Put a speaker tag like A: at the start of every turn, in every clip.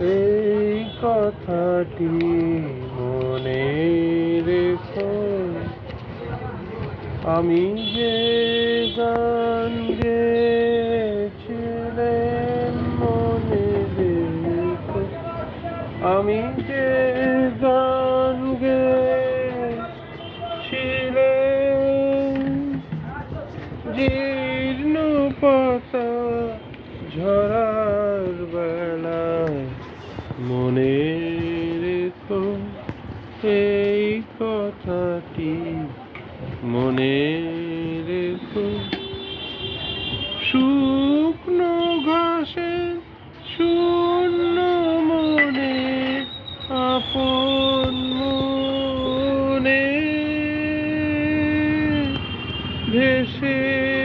A: এই কথাটি মনে রেখো। আমি যে গান গেয়েছিলেন মনে রেখো। আমি যে গান গেয়েছিলেন, জীর্ণ পাতা ঝরার এই কথাটি মনে রেখো শুকনো ঘাসে শূন্য মনে আপন মনে। ভেসেছিলেন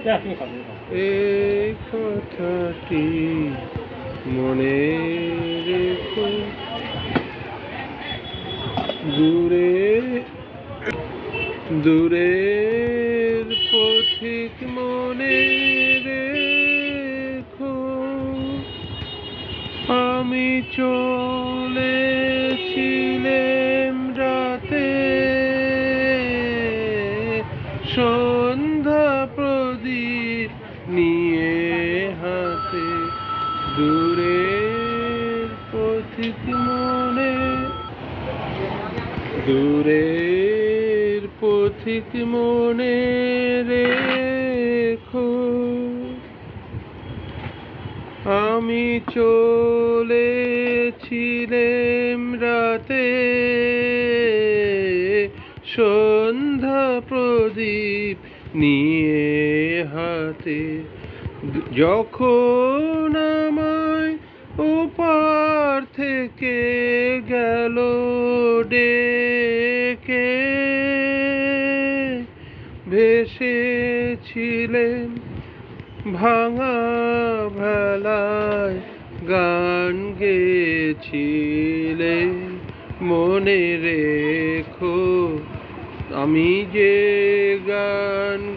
A: এই কথাটি মনে রেখো। দূরে দূরের পথিক মনে রেখো। আমি চলেছিলেম রাতে। সন্ধ্যা প্রদীপ নিয়ে হাতে দূরে পথিক মনে। দূরের পথিক মনে রেখো। আমি চলেছিলেম রাতে, সন্ধ্যা প্রদীপ নিয়ে। হাতে। যখন আমায় ওপার থেকে গেল ডেকে, ভেসেছিলেন ভাঙা ভেলায় গান গেছিলে মনে রেখো, আমি যে গান